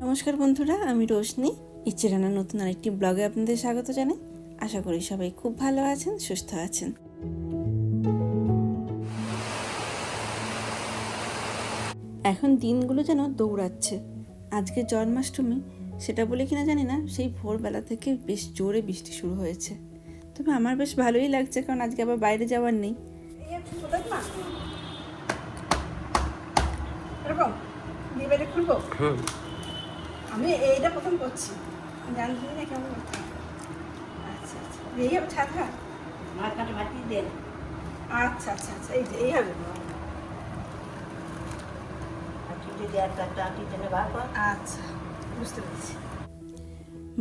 নমস্কার বন্ধুরা, আমি রোশনি। ইচ্ছে রান্নার নতুন আরেকটি ব্লগে আপনাদের স্বাগত জানাই। আশা করি সবাই খুব ভালো আছেন, সুস্থ আছেন। এখন দিনগুলো যেন দৌড়াচ্ছে। আজকে জন্মাষ্টমী, সেটা বলে কিনা জানি না, সেই ভোরবেলা থেকে বেশ জোরে বৃষ্টি শুরু হয়েছে। তবে আমার বেশ ভালোই লাগছে, কারণ আজকে আবার বাইরে যাওয়ার নেই। আমি এইটা প্রথম করছি। জানতে না কেমন আচ্ছা আচ্ছা। এই হবে ছাতা কাটে ভাতি দেন আচ্ছা আচ্ছা আচ্ছা। এই যে এই হবে আচ্ছা বুঝতে পেরেছি।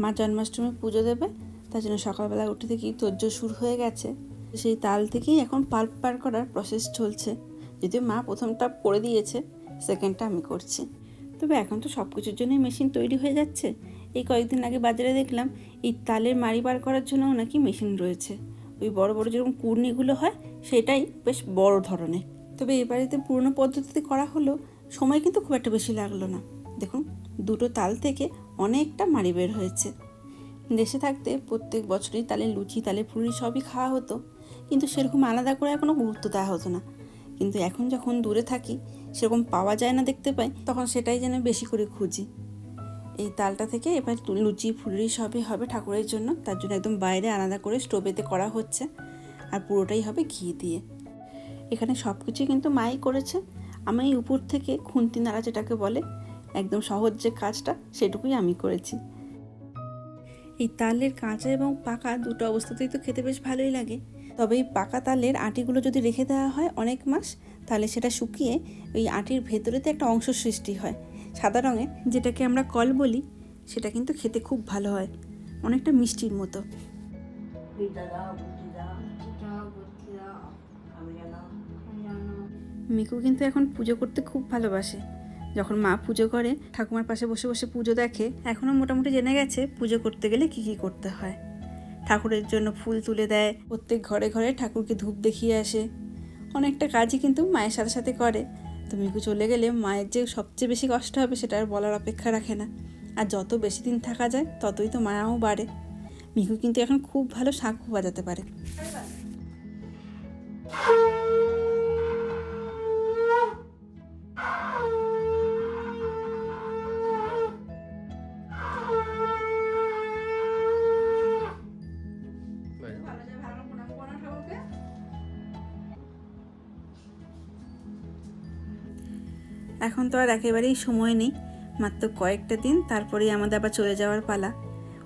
মা জন্মাষ্টমী পুজো দেবে তার জন্য সকালবেলা উঠে থেকেই তোজ্জো শুরু হয়ে গেছে। সেই তাল থেকেই এখন পাল্প পার করার প্রসেস চলছে। যদিও মা প্রথমটা করে দিয়েছে সেকেন্ডটা আমি করছি। তবে এখন তো সব কিছুর জন্যই মেশিন তৈরি হয়ে যাচ্ছে। এই কয়েকদিন আগে বাজারে দেখলাম, এই তালের মাড়ি বার করার জন্যও নাকি মেশিন রয়েছে। ওই বড় বড় যেরকম কুর্নিগুলো হয়, সেটাই বেশ বড় ধরনের। তবে এ বাড়িতে পুরনো পদ্ধতিতে করা হলো, সময় কিন্তু খুব একটা বেশি লাগল না। দেখুন, দুটো তাল থেকে অনেকটা মাড়ি বের হয়েছে। দেশে থাকতে প্রত্যেক বছরই তালে লুচি, তালে ফুলুরি সবই খাওয়া হতো। কিন্তু সেরকম আলাদা করে কোনো গুরুত্ব দেওয়া হতো না। কিন্তু এখন যখন দূরে থাকি, সেরকম পাওয়া যায় না দেখতে পাই, তখন সেটাই যেন বেশি করে খুঁজি। এই তালটা থেকে এবার লুচি, ফুলুরি সবই হবে ঠাকুরের জন্য। তার জন্য একদম বাইরে আলাদা করে স্টোভেতে করা হচ্ছে। আর পুরোটাই হবে ঘি দিয়ে। এখানে সব কিছুই কিন্তু মাই করেছে। আমি এই উপর থেকে খুন্তি নাড়া যেটাকে বলে, একদম সহজ যে কাজটা, সেটুকুই আমি করেছি। এই তালের কাঁচা এবং পাকা দুটো অবস্থাতেই তো খেতে বেশ ভালোই লাগে। তবে এই পাকা তালের আটিগুলো যদি রেখে দেওয়া হয় অনেক মাস, তাহলে সেটা শুকিয়ে ওই আটির ভেতরেতে একটা অংশ সৃষ্টি হয়। সাদা রঙের যেটাকে আমরা কল বলি, সেটা কিন্তু খেতে খুব ভালো হয়, অনেকটা মিষ্টির মতো। মিকু কিন্তু এখন পুজো করতে খুব ভালোবাসে। যখন মা পুজো করে, ঠাকুমার পাশে বসে বসে পুজো দেখে এখনও মোটামুটি জেনে গেছে পুজো করতে গেলে কি কি করতে হয়। ঠাকুরের জন্য ফুল তুলে দেয়। প্রত্যেক ঘরে ঘরে ঠাকুরকে ধূপ দেখিয়ে আসে। অনেকটা কাজই কিন্তু মায়ের সাথে সাথে করে। তো মিকু চলে গেলে মায়ের যে সবচেয়ে বেশি কষ্ট হবে সেটা আর বলার অপেক্ষা রাখে না। আর যত বেশি দিন থাকা যায়, ততই তো মায়াও বাড়ে। মিকু কিন্তু এখন খুব ভালো শাঁখও বাজাতে পারে। তো আর একেবারেই সময় নেই। মাত্র কয়েকটা দিন, তারপরেই আমাদের আবার চলে যাওয়ার পালা।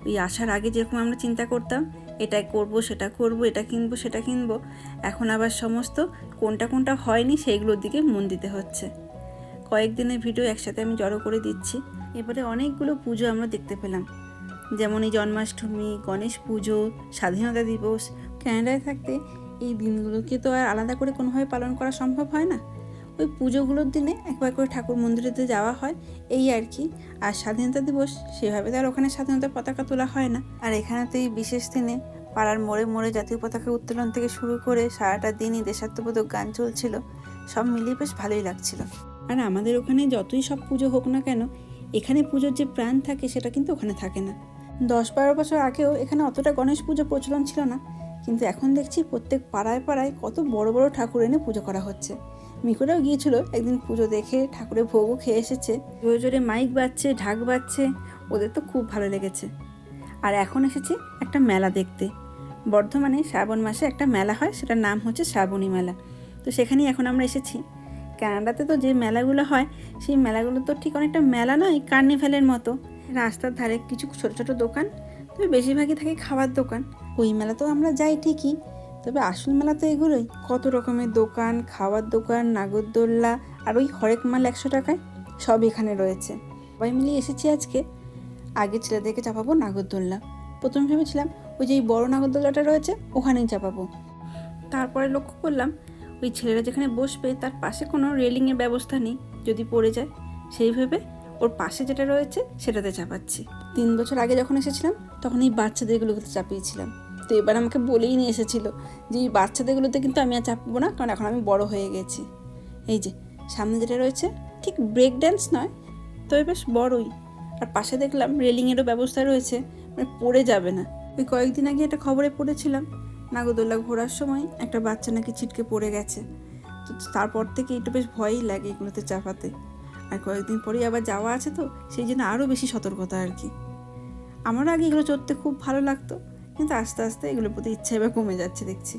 ওই আসার আগে যেরকম আমরা চিন্তা করতাম এটা করব, সেটা করব, এটা কিনবো, সেটা কিনবো, এখন আবার সমস্ত কোনটা কোনটা হয়নি সেইগুলোর দিকে মন দিতে হচ্ছে। কয়েকদিনের ভিডিও একসাথে আমি জড়ো করে দিচ্ছি। এবারে অনেকগুলো পুজো আমরা দেখতে পেলাম। যেমন এই জন্মাষ্টমী, গণেশ পুজো, স্বাধীনতা দিবস। ক্যানাডায় থাকতে এই দিনগুলোকে তো আর আলাদা করে কোনোভাবে পালন করা সম্ভব হয় না? ওই পুজোগুলোর দিনে একবার করে ঠাকুর মন্দিরেতে যাওয়া হয় এই আর কি। আর স্বাধীনতা দিবস সেভাবে তো আর ওখানে স্বাধীনতা পতাকা তোলা হয় না। আর এখানে তো এই বিশেষ দিনে পাড়ার মোড়ে মোড়ে জাতীয় পতাকা উত্তোলন থেকে শুরু করে সারাটা দিনই দেশাত্মবোধক গান চলছিল। সব মিলিয়ে বেশ ভালোই লাগছিল। আর আমাদের ওখানে যতই সব পুজো হোক না কেন এখানে পুজোর যে প্রাণ থাকে সেটা কিন্তু ওখানে থাকে না। দশ বারো বছর আগেও এখানে অতটা গণেশ পুজো প্রচলন ছিল না। কিন্তু এখন দেখছি প্রত্যেক পাড়ায় পাড়ায় কত বড় বড় ঠাকুর এনে পুজো করা হচ্ছে। মিকুরাও গিয়েছিল, একদিন পুজো দেখে ঠাকুরের ভোগও খেয়ে এসেছে। জোরে জোরে মাইক বাজছে, ঢাক বাজছে, ওদের তো খুব ভালো লেগেছে। আর এখন এসেছি একটা মেলা দেখতে। বর্ধমানে শ্রাবণ মাসে একটা মেলা হয়, সেটার নাম হচ্ছে শ্রাবণী মেলা। তো সেখানেই এখন আমরা এসেছি। কানাডাতে তো যে মেলাগুলো হয়, সেই মেলাগুলো তো ঠিক অনেকটা মেলা নয়, কার্নিভ্যালের মতো। রাস্তার ধারে কিছু ছোটো ছোটো দোকান তবে বেশিরভাগই থাকে খাবার দোকান। ওই তো আমরা যাই ঠিকই, তবে আসল মেলা তো এগুলোই। কত রকমের দোকান, খাওয়ার দোকান, নাগরদোল্লা, আর ওই হরেক মাল একশো টাকায় সব এখানে রয়েছে। সবাই মিলে এসেছি আজকে। আগে ছেলেদেরকে চাপাবো নাগরদোল্লা। প্রথমে ভেবেছিলাম ওই যে এই বড় নাগরদোল্লাটা রয়েছে, ওখানেই চাপাবো। তারপরে লক্ষ্য করলাম ওই ছেলেরা যেখানে বসবে তার পাশে কোনো রেলিংয়ের ব্যবস্থা নেই, যদি পড়ে যায়। সেই ভেবে ওর পাশে যেটা রয়েছে সেটাতে চাপাচ্ছি। তিন বছর আগে যখন এসেছিলাম, তখন এই বাচ্চাদেরগুলোকে চাপিয়েছিলাম। তো এবার আমাকে বলেই নিয়ে এসেছিল যে এই বাচ্চাদেরগুলোতে কিন্তু আমি আর চাপবো না, কারণ এখন আমি বড় হয়ে গেছি। এই যে, সামনে যেটা রয়েছে, ঠিক ব্রেক ড্যান্স নয় তবে বেশ বড়ই। আর পাশে দেখলাম রেলিংয়েরও ব্যবস্থা রয়েছে মানে পড়ে যাবে না। ওই কয়েকদিন আগে একটা খবরে পড়েছিলাম, নাগরদোল্লা ঘোরার সময় একটা বাচ্চা নাকি ছিটকে পড়ে গেছে। তো তারপর থেকে একটু বেশ ভয়ই লাগে এগুলোতে চাপাতে। আর কয়েকদিন পরেই আবার যাওয়া আছে তো সেই জন্য আরও বেশি সতর্কতা আর কি। আমারও আগে এগুলো চড়তে খুব ভালো লাগতো কিন্তু আস্তে আস্তে এগুলোর প্রতি ইচ্ছা এবার কমে যাচ্ছে দেখছি।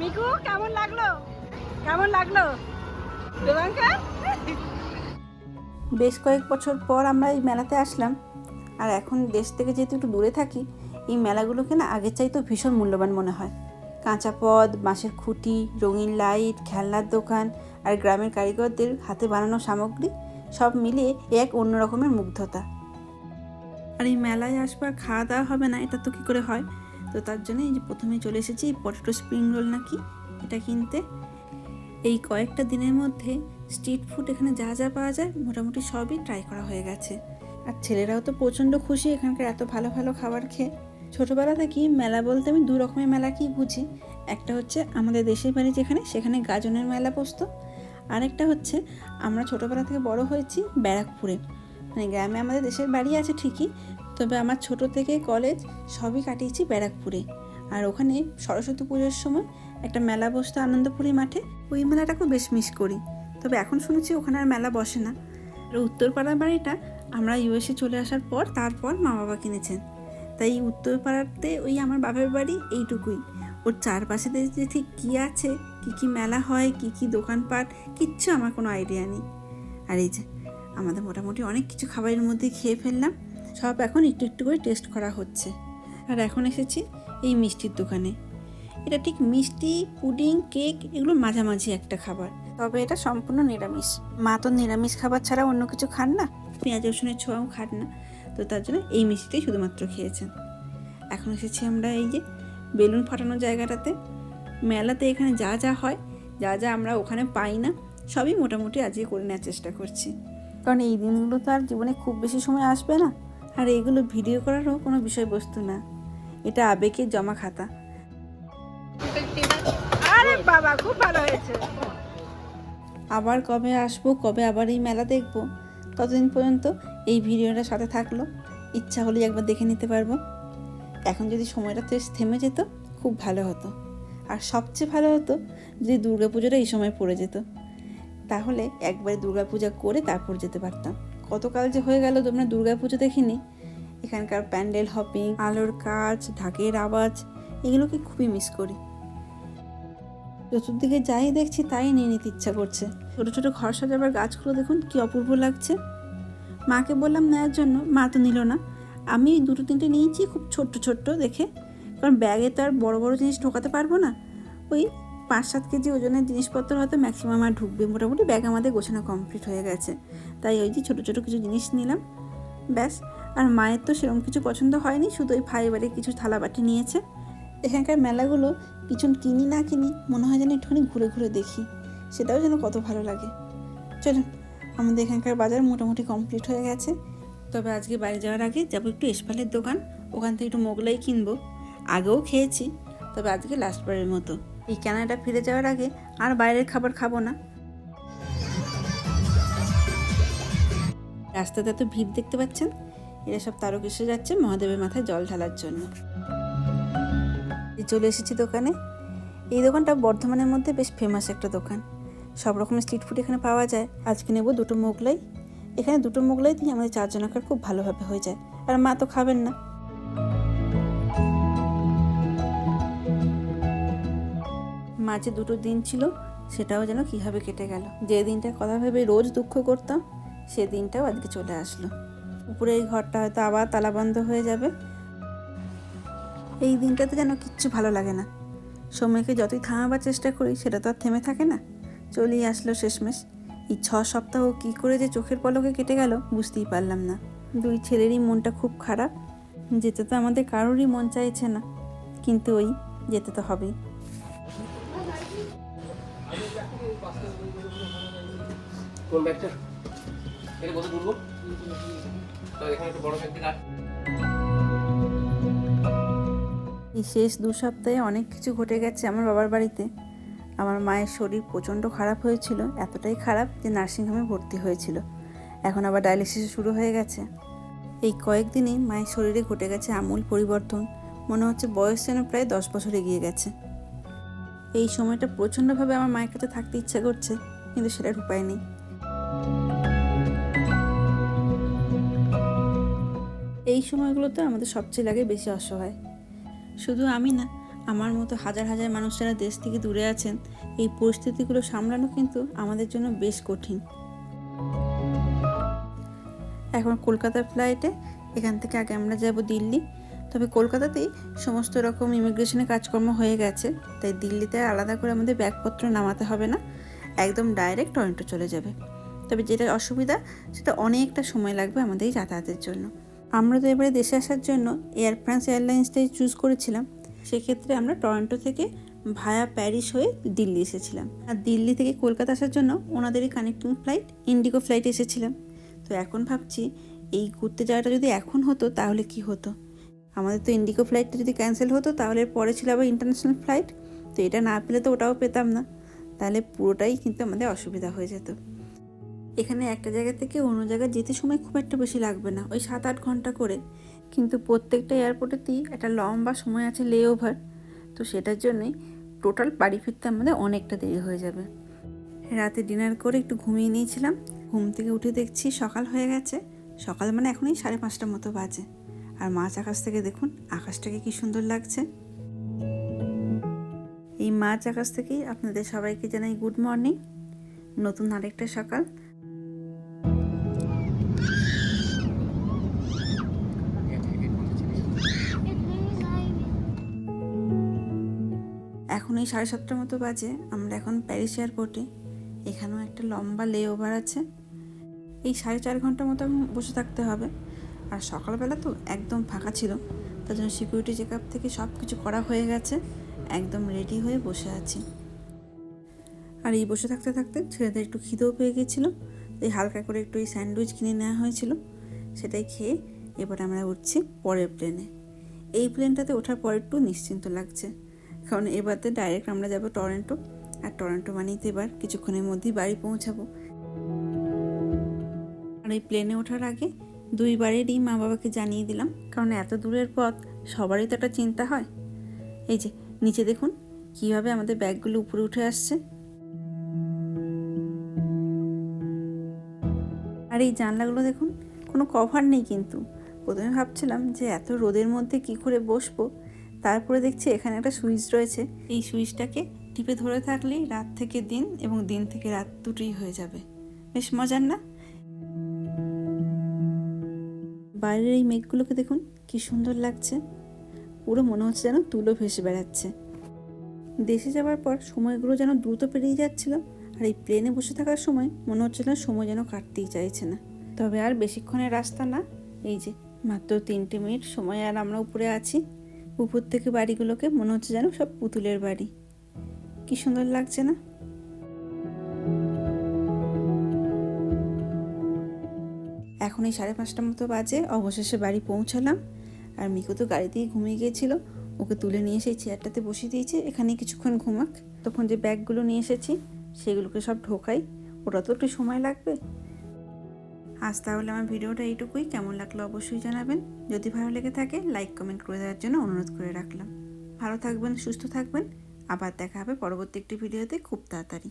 মিকু কেমন লাগল? কেমন লাগল? দেবাঙ্কা বেশ কয়েক বছর পর আমরা এই মেলাতে আসলাম আর এখন দেশ থেকে যেহেতু একটু দূরে থাকি এই মেলাগুলোকে না আগের চাইতেও ভীষণ মূল্যবান মনে হয়। কাঁচা পদ, বাঁশের খুঁটি, রঙিন লাইট, খেলনার দোকান আর গ্রামের কারিগরদের হাতে বানানো সামগ্রী সব মিলিয়ে এক অন্য রকমের মুগ্ধতা। আর এই মেলায় আসবার খাওয়া দাওয়া হবে না, এটা তো কী করে হয়? তো তার জন্য এই যে প্রথমে চলে এসেছি এই পটেটো স্প্রিং রোল নাকি? এটা কিনতে। এই কয়েকটা দিনের মধ্যে স্ট্রিট ফুড এখানে যা যা পাওয়া যায় মোটামুটি সবই ট্রাই করা হয়ে গেছে। আর ছেলেরাও তো প্রচণ্ড খুশি এখানকার এত ভালো ভালো খাবার খেয়ে। ছোটোবেলা থেকেই মেলা বলতে আমি দু রকমের মেলাকেই বুঝি। একটা হচ্ছে আমাদের দেশের বাড়ি যেখানে, সেখানে গাজনের মেলা বসতো। আরেকটা হচ্ছে আমরা ছোটোবেলা থেকে বড় হয়েছি ব্যারাকপুরে। মানে গ্রামে আমাদের দেশের বাড়ি আছে ঠিকই, তবে আমার ছোট থেকে কলেজ সবই কাটিয়েছি ব্যারাকপুরে। আর ওখানে সরস্বতী পুজোর সময় একটা মেলা বসতো আনন্দপুরি মাঠে, ওই মেলাটাকেও বেশ মিস করি। তবে এখন শুনেছি ওখানে আর মেলা বসে না। আর উত্তরপাড়ার বাড়িটা আমরা ইউএসএ চলে আসার পর, তারপর মা বাবা কিনেছেন। তাই উত্তরপাড়াতে ওই আমার বাবার বাড়ি এইটুকুই। ওর চারপাশে যে ঠিক কী আছে, কী কী মেলা হয়, কী কী দোকানপাট, কিচ্ছু আমার কোনো আইডিয়া নেই। আর এই যে, আমাদের মোটামুটি অনেক কিছু খাবারের মধ্যে খেয়ে ফেললাম, সব এখন একটু একটু করে টেস্ট করা হচ্ছে। আর এখন এসেছি এই মিষ্টির দোকানে। এটা ঠিক মিষ্টি, পুডিং, কেক, এগুলো মাঝামাঝি একটা খাবার। তবে এটা সম্পূর্ণ নিরামিষ। মা তো নিরামিষ খাবার ছাড়া অন্য কিছু খান না? পেঁয়াজ রসুনের ছোঁয়াও খান না। তো তার জন্য এই মিষ্টিটাই শুধুমাত্র খেয়েছেন। এখন এসেছি আমরা এই যে বেলুন ফাটানো জায়গাটাতে। মেলাতে এখানে যা যা হয় যা যা আমরা ওখানে পাই না সবই মোটামুটি আজকে করে নেওয়ার চেষ্টা করছি। কারণ এই দিনগুলো তো আর জীবনে খুব বেশি সময় আসবে না। আর এইগুলো ভিডিও করারও কোনো বিষয়বস্তু না। এটা আবেগের জমা খাতা। আরে বাবা খুব ভালো হয়েছে। আবার কবে আসব কবে আবার এই মেলা দেখব? ততদিন পর্যন্ত এই ভিডিওটা সাথে থাকল। ইচ্ছা হলেই একবার দেখে নিতে পারব। এখন যদি সময়টা থেমে যেত, খুব ভালো হতো। আর সবচেয়ে ভালো হতো যদি দুর্গাপুজোটা এই সময় পড়ে যেত। তাহলে একবারে দুর্গাপূজা করে তারপর যেতে পারতাম। কতকাল যে হয়ে গেল তোমরা দুর্গাপুজো দেখিনি। এখানকার প্যান্ডেল হপিং, আলোর কাজ, ঢাকের আওয়াজ, এগুলোকে খুবই মিস করি। চতুর্দিকে যাই দেখছি তাই নিয়ে নিতে ইচ্ছা করছে। ছোটো ছোটো ঘর সাজাবার গাছগুলো দেখুন কি অপূর্ব লাগছে। মাকে বললাম নেওয়ার জন্য। মা তো নিল না। আমি দুটো তিনটে নিয়েছি, খুব ছোট্ট ছোট্ট দেখে। কারণ ব্যাগে তো আর বড় বড় জিনিস ঢোকাতে পারব না। ওই পাঁচ সাত কেজি ওজনের জিনিসপত্র হয়তো ম্যাক্সিমাম আর ঢুকবে। মোটামুটি ব্যাগ আমাদের গোছানো কমপ্লিট হয়ে গেছে। তাই ওই যে ছোটো ছোটো কিছু জিনিস নিলাম। ব্যাস। আর মায়ের তো সেরকম কিছু পছন্দ হয়নি, শুধু ওই ফাইবারের কিছু থালাবাটি নিয়েছে। এখানকার মেলাগুলো কিছু কিনি না কিনি, মনে হয় যেন একটুখানি ঘুরে ঘুরে দেখি। সেটাও যেন কত ভালো লাগে। চলুন আমাদের এখানকার বাজার মোটামুটি কমপ্লিট হয়ে গেছে। তবে আজকে বাড়ি যাওয়ার আগে যাব একটু এসপালের দোকান, ওখান থেকে একটু মোগলাই কিনবো। আগেও খেয়েছি, তবে আজকে লাস্টবারের মতো। এই ক্যানাডা ফিরে যাওয়ার আগে আর বাইরের খাবার খাব না। রাস্তাতে এত ভিড় দেখতে পাচ্ছেন? এরা সব তারকেশ্বর যাচ্ছে মহাদেবের মাথায় জল ঢালার জন্য। চলে এসেছি দোকানে। এই দোকানটা বর্ধমানের মধ্যে বেশ ফেমাস একটা দোকান। সব রকমের স্ট্রিট ফুড এখানে পাওয়া যায়। আজকে নেব দুটো মোগলাই। এখানে দুটো মোগলাই দিয়ে আমাদের চারজনাকার খুব ভালোভাবে হয়ে যায়। আর মা তো খাবেন না। মাঝে দুটো দিন ছিল, সেটাও যেন কীভাবে কেটে গেল। যে দিনটার কথা ভেবে রোজ দুঃখ করতাম, সে দিনটাও আজকে চলে আসলো। উপরে এই ঘরটা হয়তো আবার তালাবন্ধ হয়ে যাবে। এই দিনটাতে যেন কিচ্ছু ভালো লাগে না। সময়কে যতই থামাবার চেষ্টা করি, সেটা তো আর থেমে থাকে না। চলেই আসলো শেষমেশ। এই ছ সপ্তাহ কী করে যে চোখের পলকে কেটে গেল বুঝতেই পারলাম না। দুই ছেলেরই মনটা খুব খারাপ। যেতে তো আমাদের কারোরই মন চাইছে না। কিন্তু ওই যেতে তো হবেই। কোন ব্যাগটা? এটা কোথায় তুলবো এখানে একটু বড় ব্যক্তি রাখ। এই শেষ দু সপ্তাহে অনেক কিছু ঘটে গেছে আমার বাবার বাড়িতে। আমার মায়ের শরীর প্রচণ্ড খারাপ হয়েছিল, এতটাই খারাপ যে নার্সিংহোমে ভর্তি হয়েছিল। এখন আবার ডায়ালিসিস শুরু হয়ে গেছে। এই কয়েকদিনেই মায়ের শরীরে ঘটে গেছে আমূল পরিবর্তন। মনে হচ্ছে বয়স যেন প্রায় দশ বছর এগিয়ে গেছে। এই সময়টা প্রচণ্ডভাবে আমার মায়ের কাছে থাকতে ইচ্ছা করছে, কিন্তু সেটার উপায় নেই। এই সময়গুলোতে আমাদের সবচেয়ে লাগে বেশি অসহায়। শুধু আমি না আমার মতো হাজার হাজার মানুষ যারা দেশ থেকে দূরে আছেন, এই পরিস্থিতিগুলো সামলানো কিন্তু আমাদের জন্য বেশ কঠিন। এখন কলকাতার ফ্লাইটে এখান থেকে আগে আমরা যাব দিল্লি। তবে কলকাতাতেই সমস্ত রকম ইমিগ্রেশনের কাজকর্ম হয়ে গেছে, তাই দিল্লিতে আলাদা করে আমাদের ব্যাগপত্র নামাতে হবে না, একদম ডাইরেক্ট টরেন্টো চলে যাবে। তবে যেটা অসুবিধা, সেটা অনেকটা সময় লাগবে আমাদের যাতায়াতের জন্য। আমরা তো এবারে দেশে আসার জন্য এয়ার ফ্রান্স এয়ারলাইন্সটাই চুজ করেছিলাম। সেক্ষেত্রে আমরা টরন্টো থেকে ভায়া প্যারিস হয়ে দিল্লি এসেছিলাম। আর দিল্লি থেকে কলকাতা আসার জন্য ওনাদেরই কানেক্টিং ফ্লাইট ইন্ডিগো ফ্লাইটে এসেছিলাম। তো এখন ভাবছি এই ঘুরতে যাওয়াটা যদি এখন হতো তাহলে কি হতো? আমাদের তো ইন্ডিগো ফ্লাইটটা যদি ক্যান্সেল হতো তাহলে পরে ছিল আবার ইন্টারন্যাশনাল ফ্লাইট তো এটা না পেলে তো ওটাও পেতাম না। তাহলে পুরোটাই কিন্তু আমাদের অসুবিধা হয়ে যেত। এখানে একটা জায়গা থেকে অন্য জায়গায় যেতে সময় খুব একটা বেশি লাগবে না। ওই সাত আট ঘণ্টা করে কিন্তু প্রত্যেকটা এয়ারপোর্টেতেই একটা লম্বা সময় আছে লে ওভার তো সেটার জন্যই টোটাল বাড়ি ফিরতে আমাদের অনেকটা দেরি হয়ে যাবে। রাতে ডিনার করে একটু ঘুমিয়ে নিয়েছিলাম, ঘুম থেকে উঠে দেখছি সকাল হয়ে গেছে, সকাল মানে এখনই সাড়ে পাঁচটার মতো বাজে। আর মাছ আকাশ থেকে দেখুন, আকাশটাকে কি সুন্দর লাগছে। এই মাছ আকাশ থেকেই আপনাদের সবাইকে জানাই গুড মর্নিং নতুন আরেকটা সকাল এই সাড়ে সাতটার মতো বাজে। আমরা এখন প্যারিস এয়ারপোর্টে। এখানেও একটা লম্বা লে ওভার আছে। এই সাড়ে চার ঘণ্টার মতো বসে থাকতে হবে। আর সকালবেলা তো একদম ফাঁকা ছিল। তার জন্য সিকিউরিটি চেক আপ থেকে সব কিছু করা হয়ে গেছে। একদম রেডি হয়ে বসে আছি। আর এই বসে থাকতে থাকতে ছেলেদের একটু খিদেও পেয়ে গেছিল তাই হালকা করে একটু এই স্যান্ডউইচ কিনে নেওয়া হয়েছিল। সেটাই খেয়ে এবার আমরা উঠছি পরের প্লেনে এই প্লেনটাতে ওঠার পর একটু নিশ্চিন্ত লাগছে। কারণ এবারতে ডাইরেক্ট আমরা যাব টরেন্টো আর টরেন্টো মানেই তো এবার কিছুক্ষণের মধ্যেই বাড়ি পৌঁছাবো। আর এই প্লেনে ওঠার আগে দুইবারেরই মা বাবাকে জানিয়ে দিলাম, কারণ এত দূরের পথ সবারই তো একটা চিন্তা হয়। এই যে, নিচে দেখুন কীভাবে আমাদের ব্যাগগুলো উপরে উঠে আসছে। আর এই জানলাগুলো দেখুন, কোনো কভার নেই কিন্তু। প্রথমে ভাবছিলাম যে এত রোদের মধ্যে কি করে বসবো? তারপরে দেখছি এখানে একটা সুইচ রয়েছে। এই সুইচটাকে টিপে ধরে থাকলেই রাত থেকে দিন এবং দিন থেকে রাত দুটোই হয়ে যাবে। বেশ মজার না? বাইরের এই মেঘগুলোকে দেখুন, কি সুন্দর লাগছে। পুরো মনে হচ্ছে যেন তুলো ভেসে বেড়াচ্ছে। দেশে যাওয়ার পর সময়গুলো যেন দ্রুত পেরিয়ে যাচ্ছিল আর এই প্লেনে বসে থাকার সময় মনে হচ্ছে না সময় যেন কাটতেই চাইছে না। তবে আর বেশিক্ষণের রাস্তা না, এই যে মাত্র তিনটে মিনিট সময় আর আমরা উপরে আছি। উপর থেকে বাড়িগুলোকে, মনে হচ্ছে যেন সব পুতুলের বাড়ি। কি সুন্দর লাগছে না? এখন এই সাড়ে পাঁচটা মতো বাজে, অবশেষে বাড়ি পৌঁছালাম। আর মিকু তো গাড়িতেই ঘুমিয়ে গিয়েছিল। ওকে তুলে নিয়ে সেই চেয়ারটাতে বসিয়ে দিয়েছে এখানে কিছুক্ষণ ঘুমাক। তখন যে ব্যাগগুলো নিয়ে এসেছি, সেগুলোকে সব ঢোকাই। ওটা তো একটু সময় লাগবে? আজ তাহলে আমার ভিডিওটা এইটুকুই। কেমন লাগল অবশ্যই জানাবেন। যদি ভালো লেগে থাকে লাইক কমেন্ট করে দেওয়ার জন্য অনুরোধ করে রাখলাম। ভালো থাকবেন, সুস্থ থাকবেন। আবার দেখা হবে পরবর্তী একটি ভিডিওতে খুব তাড়াতাড়ি।